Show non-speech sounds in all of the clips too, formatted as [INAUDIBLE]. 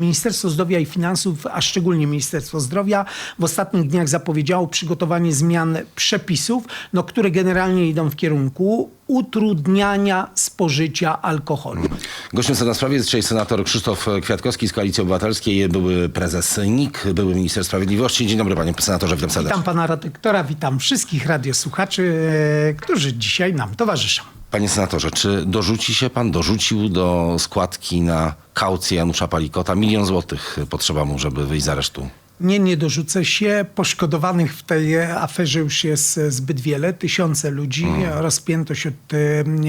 Ministerstwo Zdrowia i Finansów, a szczególnie Ministerstwo Zdrowia, w ostatnich dniach zapowiedziało przygotowanie zmian przepisów, no, które generalnie idą w kierunku utrudniania spożycia alkoholu. Gościem na sprawie jest dzisiaj senator Krzysztof Kwiatkowski z Koalicji Obywatelskiej, były prezes NIK, były minister sprawiedliwości. Dzień dobry panie senatorze, witam serdecznie. Witam pana redaktora, witam wszystkich radiosłuchaczy, e, którzy dzisiaj nam towarzyszą. Panie senatorze, czy dorzuci się pan, dorzucił do składki na kaucję Janusza Palikota? Milion złotych potrzeba mu, żeby wyjść z aresztu. Nie, nie dorzucę się. Poszkodowanych w tej aferze już jest zbyt wiele. Tysiące ludzi, rozpiętość od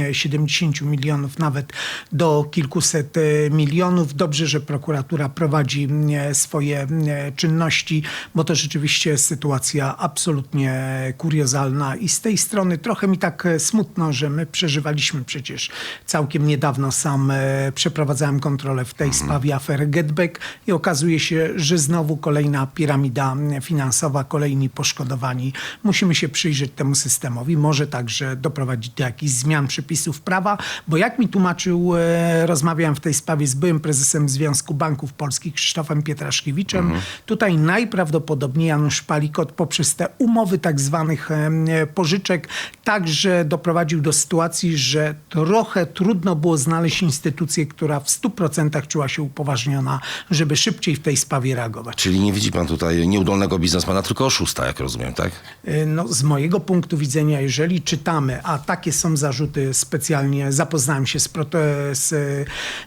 e, 70 milionów nawet do kilkuset e, milionów. Dobrze, że prokuratura prowadzi e, swoje e, czynności, bo to rzeczywiście sytuacja absolutnie kuriozalna i z tej strony trochę mi tak e, smutno, że my przeżywaliśmy przecież całkiem niedawno sam e, przeprowadzałem kontrolę w tej sprawie afery Getback i okazuje się, że znowu kolejna piramida finansowa, kolejni poszkodowani. Musimy się przyjrzeć temu systemowi. Może także doprowadzić do jakichś zmian przepisów prawa, bo jak mi tłumaczył, e, rozmawiałem w tej sprawie z byłym prezesem Związku Banków Polskich Krzysztofem Pietraszkiewiczem. Tutaj najprawdopodobniej Janusz Palikot poprzez te umowy tak zwanych em, pożyczek także doprowadził do sytuacji, że trochę trudno było znaleźć instytucję, która w 100% czuła się upoważniona, żeby szybciej w tej sprawie reagować. Czyli nie widzi pan tutaj nieudolnego biznesmena, tylko oszusta, jak rozumiem, tak? E, No, z mojego punktu widzenia, jeżeli czytamy, a takie są zarzuty specjalnie, zapoznałem się z, z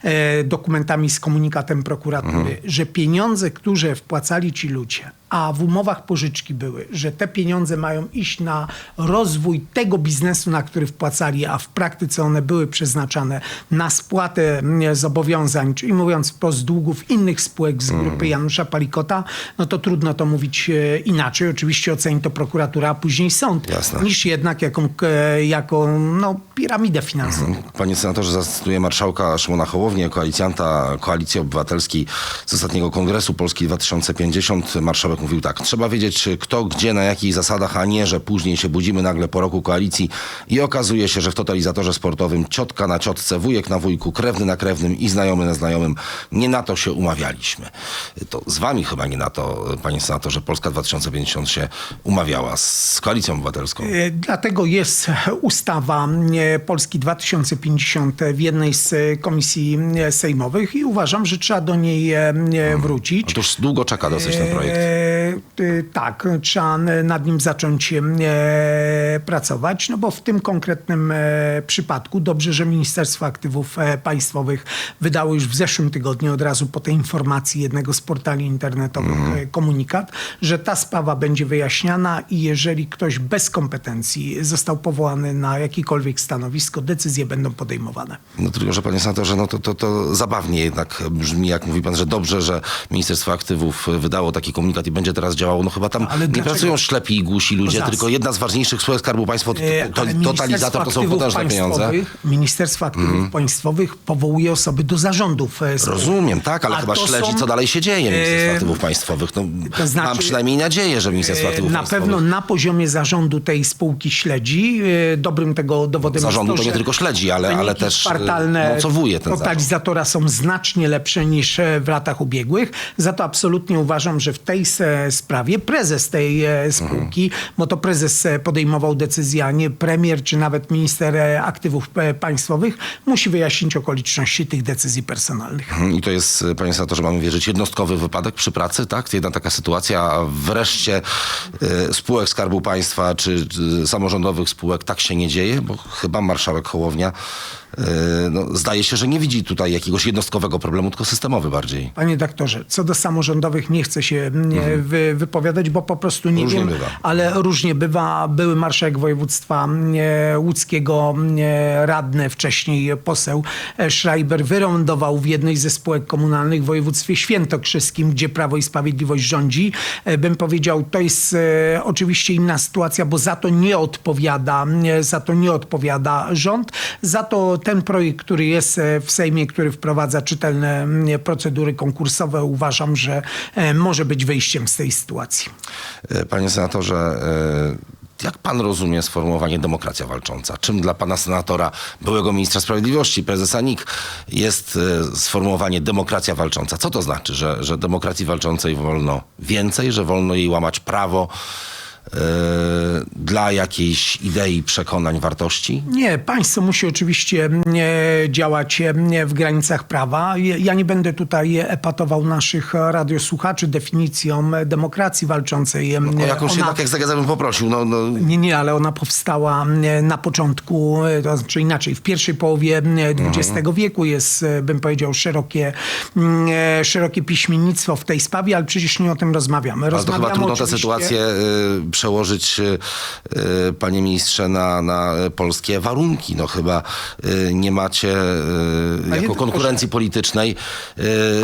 e, dokumentami, z komunikatem prokuratury, że pieniądze, które wpłacali ci ludzie, a w umowach pożyczki były, że te pieniądze mają iść na rozwój tego biznesu, na który wpłacali, a w praktyce one były przeznaczane na spłatę zobowiązań, czyli mówiąc wprost długów innych spółek z grupy Janusza Palikota, no to trudno to mówić e, inaczej. Oczywiście oceni to prokuratura, a później sąd, Jasne. niż jednak jaką, jaką no, piramidę finansową. Panie senatorze, zacytuję marszałka Szymona Hołownię, koalicjanta Koalicji Obywatelskiej z ostatniego Kongresu Polski 2050. Marszałek mówił tak, trzeba wiedzieć kto, gdzie, na jakich zasadach, a nie, że później się budzimy nagle po roku koalicji i okazuje się, że w totalizatorze sportowym ciotka na ciotce, wujek na wujku, krewny na krewnym i znajomy na znajomym. Nie na to się umawialiśmy. To z wami chyba nie na to, panie senatorze, Polska 2050 się umawiała z Koalicją Obywatelską. E, Dlatego jest ustawa e, Polski 2050 w jednej z komisji e, sejmowych i uważam, że trzeba do niej e, wrócić. Otóż długo czeka dosyć ten projekt. E, e, tak, trzeba nad nim zacząć e, pracować, no bo w tym konkretnym przypadku dobrze, że Ministerstwo Aktywów Państwowych wydało już w zeszłym tygodniu od razu po tej informacji jednego z portali internetowych Mhm. komunikat, że ta sprawa będzie wyjaśniana i jeżeli ktoś bez kompetencji został powołany na jakiekolwiek stanowisko, decyzje będą podejmowane. No tylko, że panie senatorze, no to, to, to zabawnie jednak brzmi, jak mówi pan, że dobrze, że Ministerstwo Aktywów wydało taki komunikat i będzie teraz działało. No chyba tam Ale nie dlaczego? pracują ślepi i głusi ludzie, tylko jedna z ważniejszych spółek Skarbu Państwa to, E, to, ale totalizator to są potężne pieniądze. Ministerstwo Aktywów Państwowych powołuje osoby do zarządów. e, spółek. Rozumiem, tak, ale A chyba śledzi, są, co dalej się dzieje Ministerstwo e, Aktywów Państwowych. No, to znaczy, mam przynajmniej nadzieję, że Ministerstwo E, Aktywów Na Państwowych... pewno na poziomie zarządu tej spółki śledzi. E, Dobrym tego dowodem Zarządu jest to to, nie że tylko śledzi, ale- ale też, e, kwartalne mocowuje ten zarząd. totalizatora są znacznie lepsze niż e, w latach ubiegłych. Za to absolutnie uważam, że w tej se- sprawie prezes tej e, spółki, Mhm. bo to prezes e, podejmował decyzję, a nie premier czy nawet minister e, aktywów e, państwowych, musi wyjaśnić okoliczności tych decyzji personalnych. Mhm, I to jest, panie senatorze, mamy wierzyć, jednostkowy wypadek przy pracy, tak? Jedna taka sytuacja, a wreszcie e, spółek Skarbu Państwa czy, samorządowych spółek tak się nie dzieje, bo chyba marszałek Hołownia e, no, zdaje się, że nie widzi tutaj jakiegoś jednostkowego problemu, tylko systemowy bardziej. Panie doktorze, co do samorządowych nie chcę się mm, wy, wypowiadać, bo po prostu nie Różnie wiem, bywa. ale różnie bywa. Były marszałek województwa mm, łódzkiego, radny, wcześniej poseł e, Schreiber wyrądował w jednej ze spółek komunalnych w województwie świętokrzyskim, gdzie Prawo i Sprawiedliwość rządzi. E, Bym powiedział, to jest e, oczywiście inna sytuacja, bo za to nie odpowiada, za to nie odpowiada rząd. Za to ten projekt, który jest e, w Sejmie, który wprowadza czytelne mm, procedury konkursowe, uważam, że e, może być wyjściem z tej sytuacji. E, Panie senatorze, jak pan rozumie sformułowanie demokracja walcząca? Czym dla pana senatora, byłego ministra sprawiedliwości, prezesa NIK jest sformułowanie demokracja walcząca? Co to znaczy, że, że demokracji walczącej wolno więcej, że wolno jej łamać prawo dla jakiejś idei, przekonań, wartości? Nie, państwo musi oczywiście mm, e, działać e, w granicach prawa. Ja nie będę tutaj epatował naszych e, radiosłuchaczy definicją e, demokracji walczącej. E, O jakąś ona- jednak, jak zagadzę, bym poprosił. No, no, Nie, nie, ale ona powstała e, na początku, e, to znaczy inaczej, w pierwszej połowie e, XX Mhm. wieku jest, e, bym powiedział, szerokie, mm, e, szerokie piśmiennictwo w tej sprawie, ale przecież nie o tym rozmawiamy. Ale to rozmawiamy chyba trudno tę sytuację przełożyć, y, y, panie ministrze, na, na polskie warunki. No chyba y, nie macie jako konkurencji politycznej.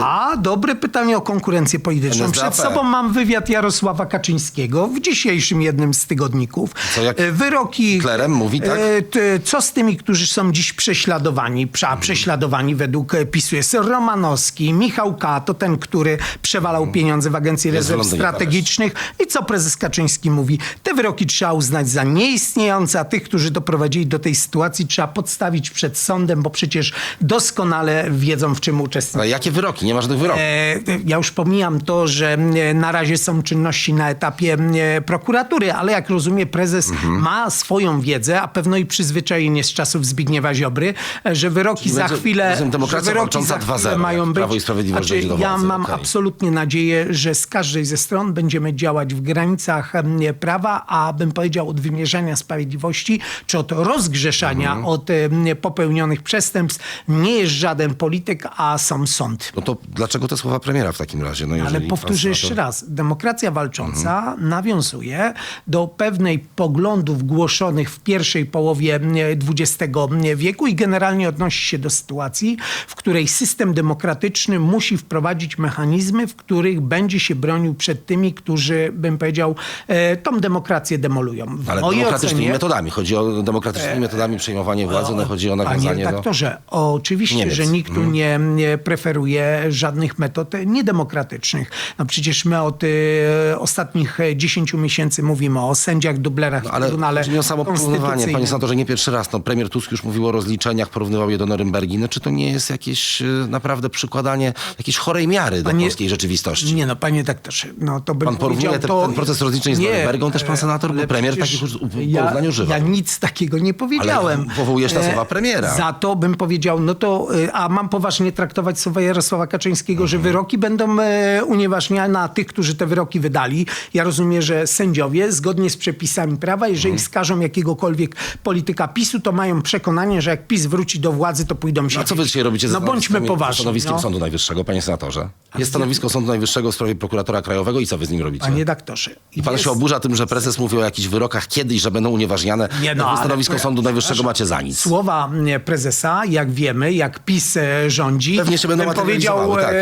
A, dobre pytanie o konkurencję polityczną. NSDAP. Przed sobą mam wywiad Jarosława Kaczyńskiego w dzisiejszym jednym z tygodników. Co, jak E, Wyroki... Hitlerem mówi, tak? e, Co z tymi, którzy są dziś prześladowani? Prze- a prześladowani według e, PiSu jest Romanowski, Michał K., to ten, który przewalał pieniądze w Agencji Rezerw Strategicznych. I co prezes Kaczyński mówi? Te wyroki trzeba uznać za nieistniejące, a tych, którzy doprowadzili do tej sytuacji, trzeba podstawić przed sądem, bo przecież doskonale wiedzą, w czym uczestniczą. Ale jakie wyroki? Nie ma żadnych wyroków. E, Ja już pomijam to, że e, na razie są czynności na etapie e, prokuratury, ale jak rozumiem, prezes Mhm. ma swoją wiedzę, a pewno i przyzwyczajenie z czasów Zbigniewa Ziobry, e, że wyroki za chwilę. że wyroki za chwilę 2-0, mają być. Prawo i Sprawiedliwość do ja mam okej. absolutnie nadzieję, że z każdej ze stron będziemy działać w granicach prawa, a bym powiedział od wymierzania sprawiedliwości, czy od rozgrzeszania Mhm. od popełnionych przestępstw nie jest żaden polityk, a sam sąd. No to dlaczego te słowa premiera w takim razie? No Ale powtórzę jeszcze raz. Demokracja walcząca Mhm. nawiązuje do pewnej poglądów głoszonych w pierwszej połowie XX wieku i generalnie odnosi się do sytuacji, w której system demokratyczny musi wprowadzić mechanizmy, w których będzie się bronił przed tymi, którzy, bym powiedział, e, tą demokrację demolują. W Ale demokratycznymi ocenie, metodami. Chodzi o demokratycznymi metodami przejmowanie władzy, no chodzi o Panie nawiązanie do... redaktorze, oczywiście, Niemiec. Że nikt tu nie, nie preferuje żadnych metod niedemokratycznych. No przecież my od e, ostatnich e, 10 miesięcy mówimy o sędziach dublerach w No, Ale Trybunale chodzi mi o samo porównywanie. Panie senatorze, nie pierwszy raz. No, premier Tusk już mówił o rozliczeniach, porównywał je do Norymbergi. No, czy to nie jest jakieś e, naprawdę przykładanie jakiejś chorej miary do Panie- polskiej rzeczywistości? Nie no, panie doktorze, no to bym Pan porównuje te- to... ten proces rozliczeń z Nie, Norymbergą też, pan e, senator? Bo ale premier takich ja, używa. Ja nic takiego nie powiedziałem. powołujesz na E, słowa premiera. Za to bym powiedział, no to, e, a mam poważnie traktować słowa Jarosława Kaczyńskiego, że Mhm. wyroki będą unieważniane na tych, którzy te wyroki wydali. Ja rozumiem, że sędziowie, zgodnie z przepisami prawa, jeżeli Mhm. skażą jakiegokolwiek polityka PiSu, to mają przekonanie, że jak PiS wróci do władzy, to pójdą się. A co wy dzisiaj robicie No bądźmy poważni. stanowiskiem no. Sądu Najwyższego, panie senatorze? Jest stanowisko Sądu Najwyższego w sprawie prokuratora krajowego i co wy z nim robicie? Panie doktorze. I pan jest- się oburza tym, że prezes mówi o jakichś wyrokach kiedyś, że będą unieważniane. Nie, no, Wy ale- stanowisko Sądu Najwyższego macie za nic. Słowa prezesa, jak wiemy, jak PiS e, rządzi, Pewnie się będą bym powiedział, tak.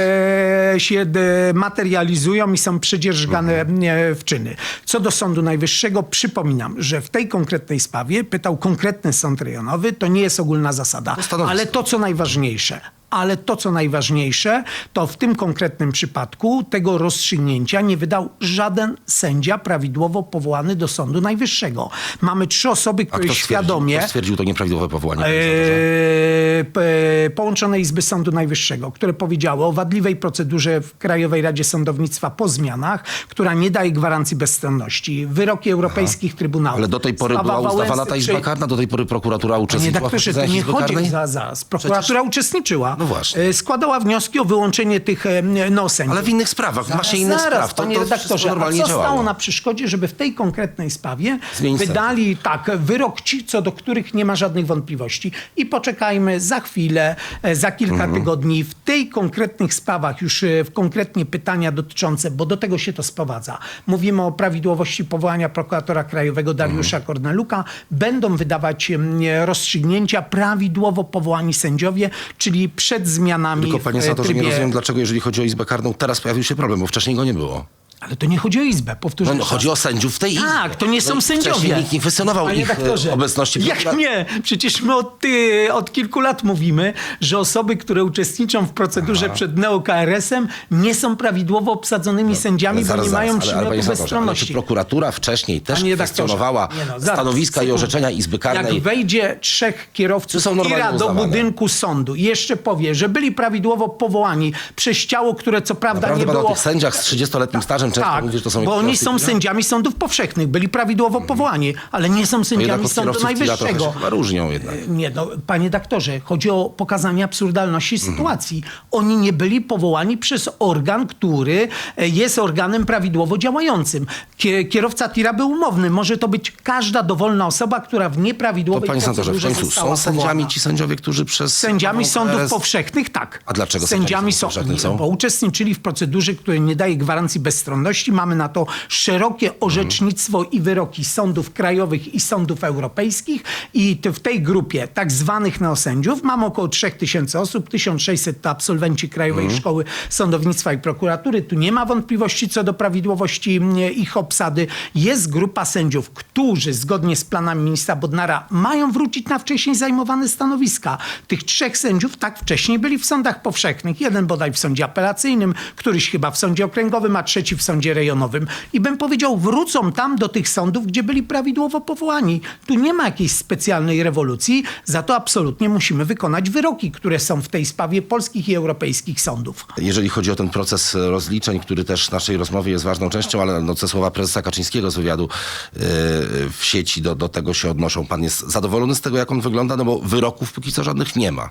e, się materializują i są przedzierżgane Mhm. e, w czyny. Co do Sądu Najwyższego, przypominam, że w tej konkretnej sprawie pytał konkretny sąd rejonowy, to nie jest ogólna zasada. stanowisko. Ale to, co najważniejsze, ale to, co najważniejsze, to w tym konkretnym przypadku tego rozstrzygnięcia nie wydał żaden sędzia prawidłowo powołany do Sądu Najwyższego. Mamy trzy osoby, które kto świadomie... Kto stwierdził to nieprawidłowe powołanie? panie? Eee, p- Połączonej Izby Sądu Najwyższego, które powiedziały o wadliwej procedurze w Krajowej Radzie Sądownictwa po zmianach, która nie daje gwarancji bezstronności. Wyroki europejskich trybunałów. Ale do tej pory była ustawana Wałęsy ta izba karna, do tej pory prokuratura Panie uczestniczyła w doktorze, to posiedzeniach nie chodzi za, za. Prokuratura uczestniczyła. No właśnie. E, Składała wnioski o wyłączenie tych e, no, sędziów. Ale w innych sprawach, w masie innych Zaraz, spraw. To, panie to redaktorze, normalnie co działało. stało na przeszkodzie, żeby w tej konkretnej sprawie Zmienić wydali tak wyrok ci, co do których nie ma żadnych wątpliwości. I poczekajmy za chwilę, e, za kilka Mhm. tygodni w tej konkretnych sprawach, już e, w konkretnie pytania dotyczące, bo do tego się to sprowadza. Mówimy o prawidłowości powołania prokuratora krajowego Dariusza Mhm. Korneluka. Będą wydawać rozstrzygnięcia prawidłowo powołani sędziowie, czyli przed zmianami Tylko panie senatorze, nie trybie rozumiem, dlaczego jeżeli chodzi o izbę karną, teraz pojawił się problem, bo wcześniej go nie było. Ale to nie chodzi o Izbę, powtórzę. No, no, chodzi o sędziów w tej Izbie. Tak, to nie No są i sędziowie. Nikt nie kwestionował Panie ich e, doktorze, obecności. Jak nie? Przecież my od, y, od kilku lat mówimy, że osoby, które uczestniczą w procedurze przed neo-KRS-em nie są prawidłowo obsadzonymi sędziami, Ale bo zaraz, nie mają zaraz, przymiotu bezstronności. czy prokuratura wcześniej też Panie kwestionowała nie no, zaraz, stanowiska i orzeczenia Izby Karnej? Jak wejdzie trzech kierowców tira do budynku sądu i jeszcze powie, że byli prawidłowo powołani przez ciało, które co prawda Naprawdę nie było... o tych sędziach z 30-letnim stażem często tak, mówi, że to są bo oni są sędziami sądów powszechnych, byli prawidłowo powołani, ale nie są To sędziami Sądu Najwyższego. chyba różnią jednak. Nie, no, panie doktorze, chodzi o pokazanie absurdalności Mhm. sytuacji. Oni nie byli powołani przez organ, który e, jest organem prawidłowo działającym. Kie- Kierowca tira był umowny. Może to być każda dowolna osoba, która w To nieprawidłowej panie senatorze, w końcu są sędziami powołana. ci sędziowie, którzy przez... Sędziami sądów KRS powszechnych tak. A dlaczego sędziami sędziami są? sądów powszechnych są? Bo uczestniczyli w procedurze, która nie daje gwarancji bezstronności. Mamy na to szerokie orzecznictwo i wyroki sądów krajowych i sądów europejskich. I w tej grupie tak zwanych neosędziów mamy około 3000 osób. 1600 to absolwenci Krajowej Szkoły Sądownictwa i Prokuratury. Tu nie ma wątpliwości co do prawidłowości ich obsady. Jest grupa sędziów, którzy zgodnie z planami ministra Bodnara mają wrócić na wcześniej zajmowane stanowiska. Tych trzech sędziów tak wcześniej byli w sądach powszechnych. Jeden bodaj w sądzie apelacyjnym, któryś chyba w sądzie okręgowym, a trzeci w sądzie rejonowym. I bym powiedział, wrócą tam do tych sądów, gdzie byli prawidłowo powołani. Tu nie ma jakiejś specjalnej rewolucji, za to absolutnie musimy wykonać wyroki, które są w tej sprawie polskich i europejskich sądów. Jeżeli chodzi o ten proces rozliczeń, który też naszej rozmowie jest ważną częścią, ale no, te słowa prezesa Kaczyńskiego z wywiadu e, w sieci do, do tego się odnoszą. Pan jest zadowolony z tego, jak on wygląda? No bo wyroków póki co żadnych nie ma.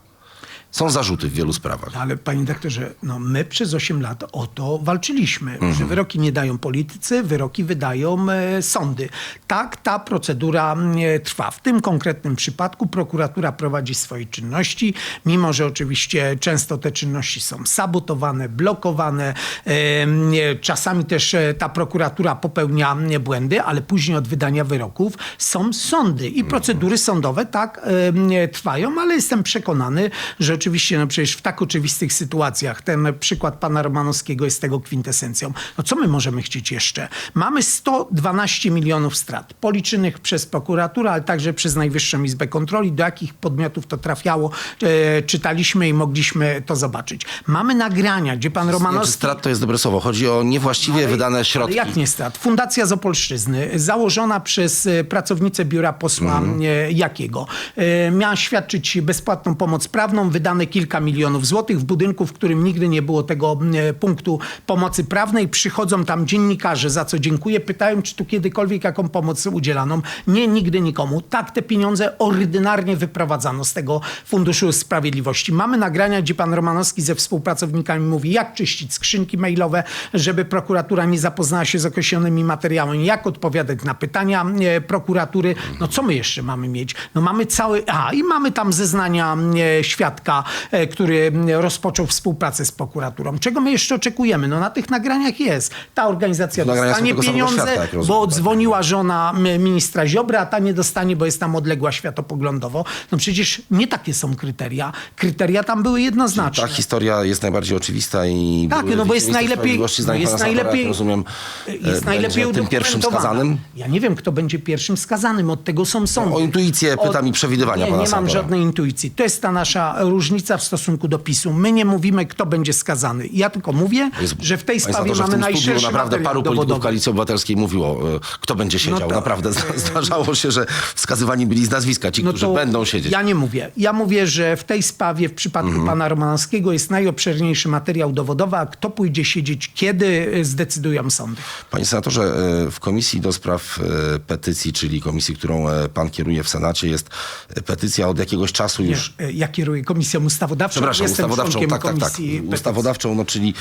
Są zarzuty w wielu sprawach. Ale panie doktorze, no my przez 8 lat o to walczyliśmy, że wyroki nie dają politycy, wyroki wydają e, sądy. Tak ta procedura e, trwa. W tym konkretnym przypadku prokuratura prowadzi swoje czynności, mimo że oczywiście często te czynności są sabotowane, blokowane. E, nie, czasami też e, ta prokuratura popełnia e, błędy, ale później od wydania wyroków są sądy i procedury sądowe tak e, nie, trwają, ale jestem przekonany, że oczywiście no przecież w tak oczywistych sytuacjach ten przykład pana Romanowskiego jest tego kwintesencją. No co my możemy chcieć jeszcze? Mamy 112 milionów strat policzonych przez prokuraturę, ale także przez Najwyższą Izbę Kontroli. Do jakich podmiotów to trafiało, e, czytaliśmy i mogliśmy to zobaczyć. Mamy nagrania, gdzie pan Nie, Romanowski... strat to jest dobre słowo. Chodzi o niewłaściwie wydane środki. Ale jak nie strat? Fundacja z Opolszczyzny, założona przez e, pracownicę biura posła e, Jakiego, e, miała świadczyć bezpłatną pomoc prawną, wydane kilka milionów złotych w budynku, w którym nigdy nie było tego e, punktu pomocy prawnej. Przychodzą tam dziennikarze, za co dziękuję, pytają, czy tu kiedykolwiek jaką pomoc udzielano. Nie, nigdy nikomu. Tak te pieniądze ordynarnie wyprowadzano z tego Funduszu Sprawiedliwości. Mamy nagrania, gdzie pan Romanowski ze współpracownikami mówi, jak czyścić skrzynki mailowe, żeby prokuratura nie zapoznała się z określonymi materiałami, jak odpowiadać na pytania e, prokuratury. No co my jeszcze mamy mieć? No mamy cały... A, i mamy tam zeznania e, świadka, e, który rozpoczął współpracę z prokuraturą. Czego my jeszcze oczekujemy? No na tych nagraniach jest. Ta organizacja Nagrania dostanie pieniądze, świadka, jak rozumiem, bo tak. dzwoniła żona ministra Ziobry, a ta nie dostanie, bo jest tam odległa światopoglądowo. No przecież nie takie są kryteria. Kryteria tam były jednoznaczne. Ta historia jest najbardziej oczywista i Tak, no bo jest najlepiej, no jest najlepiej, rozumiem, jest e, najlepiej tym pierwszym skazanym. Ja nie wiem, kto będzie pierwszym skazanym, od tego są sądy. O intuicję pytam i przewidywania nie, pana Nie mam żadnej intuicji. To jest ta nasza różnica w stosunku do PiSu. My nie mówimy, kto będzie skazany. Ja tylko mówię, Jest- że w tej sprawie mamy w tym studiu najszerszy naprawdę paru polityków dowodowy. Koalicji Obywatelskiej mówiło, e, kto będzie siedział. to- naprawdę zda- [LAUGHS] zdarzało się, że wskazywani byli z nazwiska ci, którzy będą siedzieć. No Ja nie mówię. Ja mówię, że w tej sprawie w przypadku Mhm. pana Romanowskiego jest najobszerniejszy materiał dowodowy, a kto pójdzie siedzieć kiedy, y, zdecydują sądy. Panie senatorze, e, w Komisji do Spraw e, Petycji, czyli komisji, którą e, pan kieruje w Senacie, jest e, petycja od jakiegoś czasu już. Nie, ja kieruję Komisją Ustawodawczą. Przepraszam, Jestem ustawodawczą, tak, tak, tak. Komisji. Ustawodawczą, no, czyli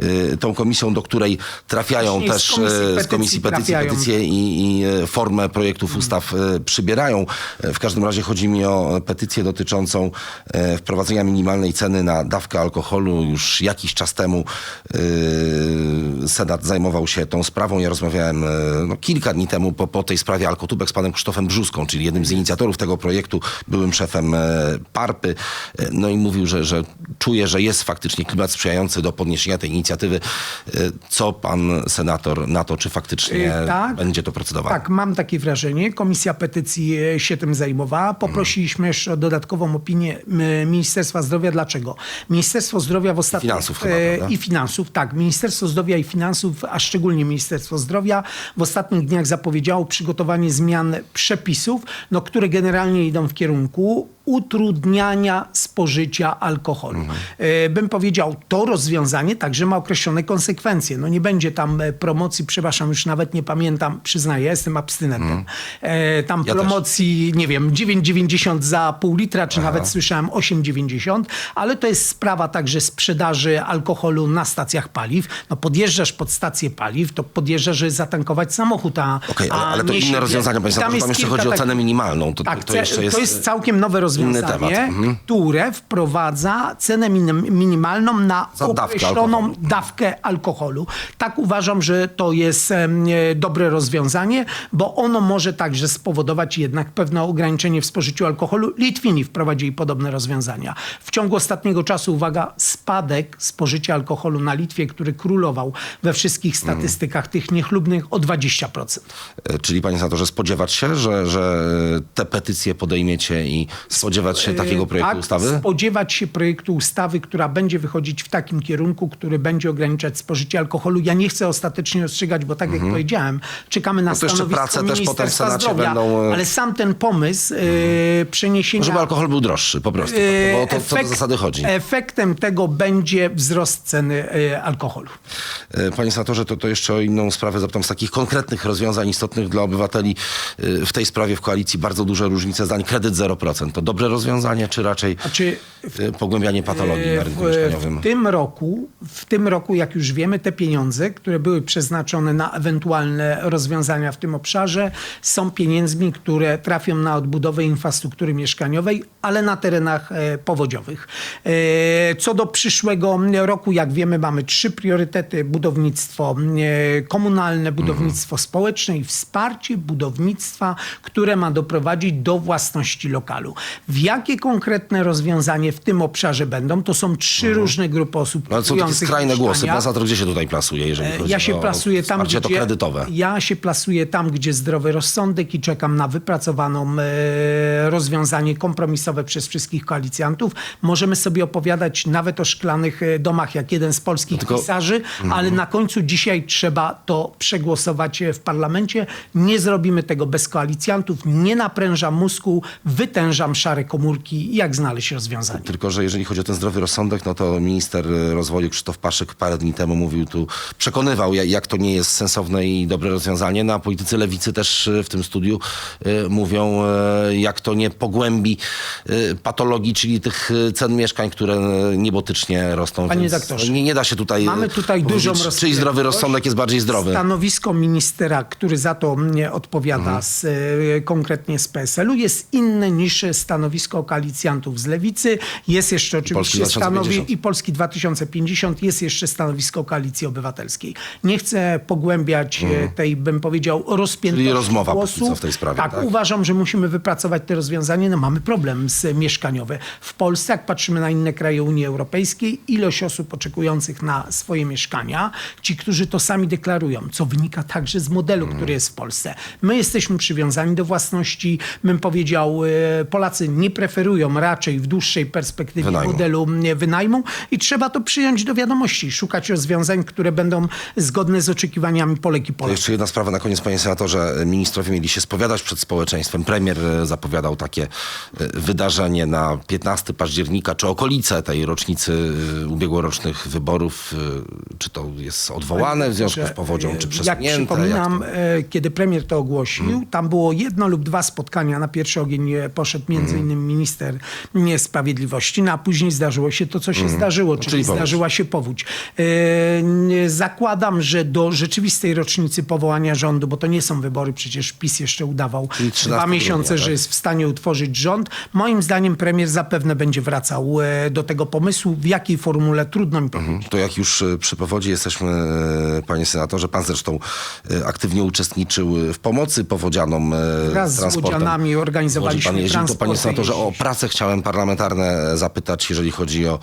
y, tą komisją, do której trafiają Właśnie z też komisji e, z petycji Komisji Petycji petycje i, i e, formę projektów ustaw e, przybierają. W każdym razie chodzi mi o petycję dotyczącą wprowadzenia minimalnej ceny na dawkę alkoholu. Już jakiś czas temu e, Senat zajmował się tą sprawą. Ja rozmawiałem no, kilka dni temu po, po tej sprawie Alkotubek z panem Krzysztofem Brzuską, czyli jednym z inicjatorów tego projektu, byłym szefem Parpy. No no i mówił, że, że czuje, że jest faktycznie klimat sprzyjający do podniesienia tej inicjatywy. Y, Co pan senator na to, czy faktycznie Y, tak. będzie to procedowane? Tak, mam takie wrażenie. Komisja petycji e, się tym zajmowała. Poprosiliśmy jeszcze o dodatkową opinię Ministerstwa Zdrowia. Dlaczego? Ministerstwo Zdrowia w ostatnich... Finansów chyba, prawda? I finansów, tak. Ministerstwo Zdrowia i Finansów, a szczególnie Ministerstwo Zdrowia w ostatnich dniach zapowiedziało przygotowanie zmian przepisów, no, które generalnie idą w kierunku utrudniania spożycia alkoholu. Mhm. E, Bym powiedział, to rozwiązanie także ma określone konsekwencje. No nie będzie tam e, promocji, przepraszam, już nawet nie pamiętam, przyznaję, jestem abstynentem. E, Tam Mhm. Ja też. promocji, nie wiem, 9,90 za pół litra, czy nawet słyszałem 8,90, ale to jest sprawa także sprzedaży alkoholu na stacjach paliw. No podjeżdżasz pod stację paliw, to podjeżdżasz, żeby zatankować samochód, a Okej, ale, ale to inne rozwiązania, I tam tam jeszcze chodzi o cenę minimalną. To, tak, to, jest... to jest całkiem nowe rozwiązanie, temat. Mhm. które wprowadza cenę minim, minimalną na Za dawkę określoną alkoholu. dawkę alkoholu. Tak uważam, że to jest e, dobre rozwiązanie, bo ono może także spowodować jednak pewne ograniczenie w spożyciu alkoholu. Litwini wprowadzili podobne rozwiązania. W ciągu ostatniego czasu, uwaga, spadek spożycia alkoholu na Litwie, który królował we wszystkich Mhm. statystykach tych niechlubnych o 20%. E, Czyli panie senatorze, spodziewać się, że, że te petycje podejmiecie i spodziewać się takiego projektu tak, ustawy? spodziewać się projektu ustawy, która będzie wychodzić w takim kierunku, który będzie ograniczać spożycie alkoholu. Ja nie chcę ostatecznie ostrzegać, bo tak jak powiedziałem, czekamy na Mhm. No to stanowisko prace też potem w Ministerstwa Senacie Zdrowia, będą, e, ale sam ten pomysł e, przeniesienia... Żeby alkohol był droższy, po prostu. e, Bo o to, co do efekt- zasady chodzi. Efektem tego będzie wzrost ceny e, alkoholu. E, Panie senatorze, to, to jeszcze o inną sprawę zapytam. Z takich konkretnych rozwiązań istotnych dla obywateli e, w tej sprawie w koalicji bardzo duże różnice zdań. Kredyt 0%. To dobre rozwiązanie, czy raczej Znaczy, e, pogłębianie patologii na rynku w, mieszkaniowym? w tym roku, w tym roku, jak już wiemy, te pieniądze, które były przeznaczone na ewentualne rozwiązania w tym obszarze, są pieniędzmi, które trafią na odbudowę infrastruktury mieszkaniowej, ale na terenach e, powodziowych. E, Co do przyszłego roku, jak wiemy, mamy trzy priorytety: budownictwo e, komunalne, budownictwo społeczne i wsparcie budownictwa, które ma doprowadzić do własności lokalu. W jakie konkretne rozwiązanie w tym obszarze będą? To są trzy różne grupy osób. No, ale są takie kupujących skrajne głosy. mieszkania. Pan gdzie się tutaj plasuje, jeżeli E, chodzi Ja się o plasuję tam, wsparcie gdzie, to kredytowe? Ja się plasuję tam, gdzie zdrowy rozsądek i czekam na wypracowaną e, rozwiązanie kompromisowe przez wszystkich koalicjantów. Możemy sobie opowiadać nawet o szklanych e, domach, jak jeden z polskich tylko- pisarzy, ale na końcu dzisiaj trzeba to przegłosować e, w parlamencie. Nie zrobimy tego bez koalicjantów. Nie naprężam mózgu, wytężam szare komórki. Jak znaleźć rozwiązanie? Tylko, że jeżeli chodzi o ten zdrowy rozsądek, no to minister e, rozwoju Krzysztof Paszyk parę dni temu mówił tu, przekonywał, ja- jak to nie jest sensowne i dobre rozwiązanie. No a politycy lewicy też e, w tym studiu e, mówią, jak to nie pogłębi patologii, czyli tych cen mieszkań, które niebotycznie rosną. Panie doktorze, nie, nie da się tutaj Mamy tutaj dużą rozpiętość. zdrowy rozsądek jest bardziej zdrowy. Stanowisko ministera, który za to mnie odpowiada Mhm. z, konkretnie z PSL-u, jest inne niż stanowisko koalicjantów z Lewicy. Jest jeszcze oczywiście 2050. stanowi i Polski 2050 jest jeszcze stanowisko Koalicji Obywatelskiej. Nie chcę pogłębiać e, tej, bym powiedział, rozpiętości. Czyli rozmowa głosu. w tej sprawie, Tak, tak? uważam, że musimy wypracować te rozwiązanie. No mamy problem z mieszkaniowe. W Polsce, jak patrzymy na inne kraje Unii Europejskiej, ilość osób oczekujących na swoje mieszkania, ci, którzy to sami deklarują, co wynika także z modelu, który jest w Polsce. My jesteśmy przywiązani do własności. Bym powiedział, e, Polacy nie preferują raczej w dłuższej perspektywie Wynajmu. modelu wynajmu i trzeba to przyjąć do wiadomości, szukać rozwiązań, które będą zgodne z oczekiwaniami Polek i To Polaków. jeszcze jedna sprawa na koniec, panie senatorze. Ministrowie mieli się spowiadać przed społeczeństwem. Premier e, zapowiadał takie e, wydarzenie na 15 października, czy okolice tej rocznicy e, ubiegłorocznych wyborów. Czy to jest odwołane w związku z powodzią, czy Jak przesunięte? przypominam, to? e, kiedy premier to ogłosił, tam było jedno lub dwa spotkania. Na pierwszy ogień poszedł między innymi minister Sprawiedliwości, no a później zdarzyło się to, co się zdarzyło, czyli, czyli powódź. zdarzyła się powódź. Zakładam, że do rzeczywistej rocznicy powołania rządu, bo to nie są wybory, przecież PiS jeszcze udawał Czyli 13 dwa miesiące, grudnia, że tak? jest w stanie utworzyć rząd. Moim zdaniem premier zapewne będzie wracał e, do tego pomysłu. W jakiej formule trudno mi powiedzieć. To jak już e, przy powodzi jesteśmy, e, panie senatorze. Pan zresztą aktywnie uczestniczył w pomocy powodzianom Wraz z transportem. łodzianami organizowaliśmy pan jeździł, to panie senatorze o prace chciałem parlamentarne zapytać, jeżeli chodzi o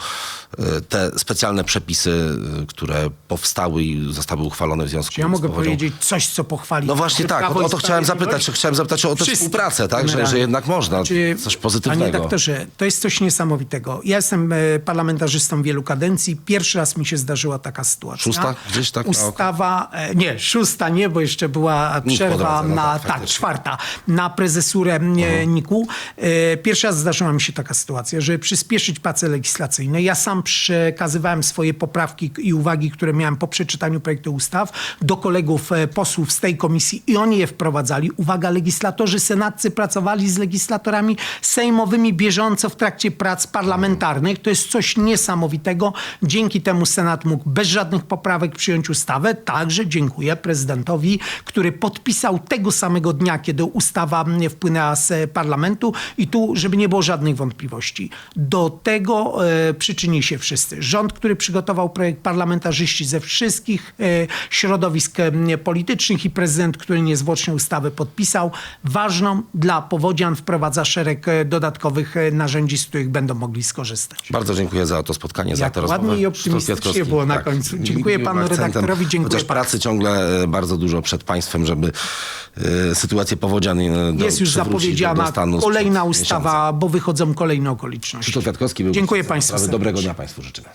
te specjalne przepisy, które powstały i zostały uchwalone w związku Czy ja z mogę powodzią. powiedzieć coś, co pochwali? No właśnie tak, o, o to chciałem zapytać, chciałem zapytać o tę współpracę, tak, że, że generalnie. jednak można, Znaczy, coś Panie pozytywnego. doktorze, to jest coś niesamowitego. Ja jestem e, parlamentarzystą wielu kadencji. Pierwszy raz mi się zdarzyła taka sytuacja. Szósta? Gdzieś tak? A, okej. Ustawa, e, nie, szósta nie, bo jeszcze była po przerwa drodze, no na, tak, tak, faktycznie. czwarta, na prezesurę e, NIK-u. E, Pierwszy raz zdarzyła mi się taka sytuacja, żeby przyspieszyć prace legislacyjne. Ja sam przekazywałem swoje poprawki i uwagi, które miałem po przeczytaniu projektu ustaw do kolegów e, posłów z tej komisji i oni je wprowadzali. Uwaga, legislatorzy senaccy pracowali z legislatorami sejmowymi bieżąco w trakcie prac parlamentarnych. To jest coś niesamowitego. Dzięki temu Senat mógł bez żadnych poprawek przyjąć ustawę. Także dziękuję prezydentowi, który podpisał tego samego dnia, kiedy ustawa wpłynęła z e, parlamentu. I tu, żeby nie było żadnych wątpliwości, do tego e, przyczynili się wszyscy. Rząd, który przygotował projekt, parlamentarzyści ze wszystkich e, środowisk e, politycznych i prezydent, który niezwłocznie ustawę podpisał. Ważną dla powodzian wprowadza szereg e, dodatkowych narzędzi, z których będą mogli skorzystać. Bardzo dziękuję za to spotkanie, za Jak tę ładnie rozmowę. i optymistycznie było na końcu. Dziękuję panu akcentem. redaktorowi, dziękuję Chociaż pracy ciągle bardzo dużo przed państwem, żeby sytuację powodzian do, Jest już zapowiedziana do kolejna miesiąca. ustawa, bo wychodzą kolejne okoliczności. Krzysztof Kwiatkowski był Dziękuję państwu. Dobrego dnia państwu życzymy.